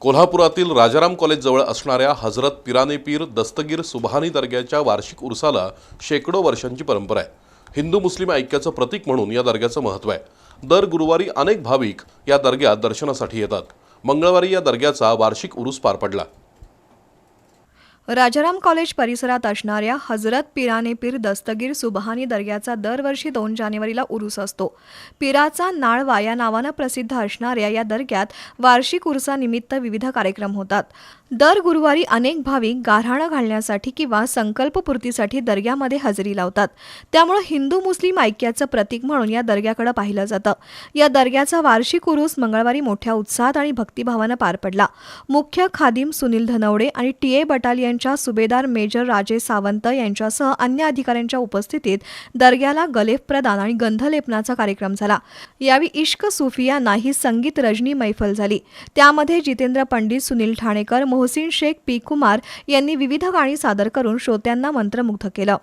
कोल्हापुरातील राजाराम कॉलेजजवळ असणाऱ्या हजरत पिराने पीर दस्तगीर सुबहानी दर्ग्याच्या वार्षिक उरसाला शेकडो वर्षांची परंपरा आहे. हिंदू मुस्लिम ऐक्याचं प्रतीक म्हणून या दर्ग्याचं महत्त्व आहे. दर गुरुवारी अनेक भाविक या दर्ग्यात दर्शनासाठी येतात. मंगळवारी या दर्ग्याचा वार्षिक उरूस पार पडला. राजाराम कॉलेज परिसरात असणाऱ्या हजरत पिराने पीर दस्तगीर सुबहानी दर्ग्याचा दरवर्षी दोन जानेवारीला उरूस असतो. पिराचा नाळवा या नावानं प्रसिद्ध असणाऱ्या या दर्ग्यात वार्षिक उरुसानिमित्त विविध कार्यक्रम होतात. दर गुरुवारी अनेक भाविक गारहाणं घालण्यासाठी किंवा संकल्पपूर्तीसाठी दर्ग्यामध्ये हजेरी लावतात. त्यामुळे हिंदू मुस्लिम ऐक्याचं प्रतीक म्हणून या दर्ग्याकडे पाहिलं जातं. या दर्ग्याचा वार्षिक उरूस मंगळवारी मोठ्या उत्साहात आणि भक्तिभावानं पार पडला. मुख्य खादिम सुनील धनवडे आणि टी ए बटालियन यांच्या सुभेदार मेजर राजे सावंत यांच्यासह अन्य अधिकाऱ्यांच्या उपस्थितीत दर्ग्याला गलेफ प्रदान आणि गंधलेपनाचा कार्यक्रम झाला. यावेळी इश्क सुफिया नाही संगीत रजनी मैफल झाली. त्यामध्ये जितेंद्र पंडित सुनील ठाणेकर मोहसिन शेख पी कुमार यांनी विविध गाणी सादर करून श्रोत्यांना मंत्रमुग्ध केलं.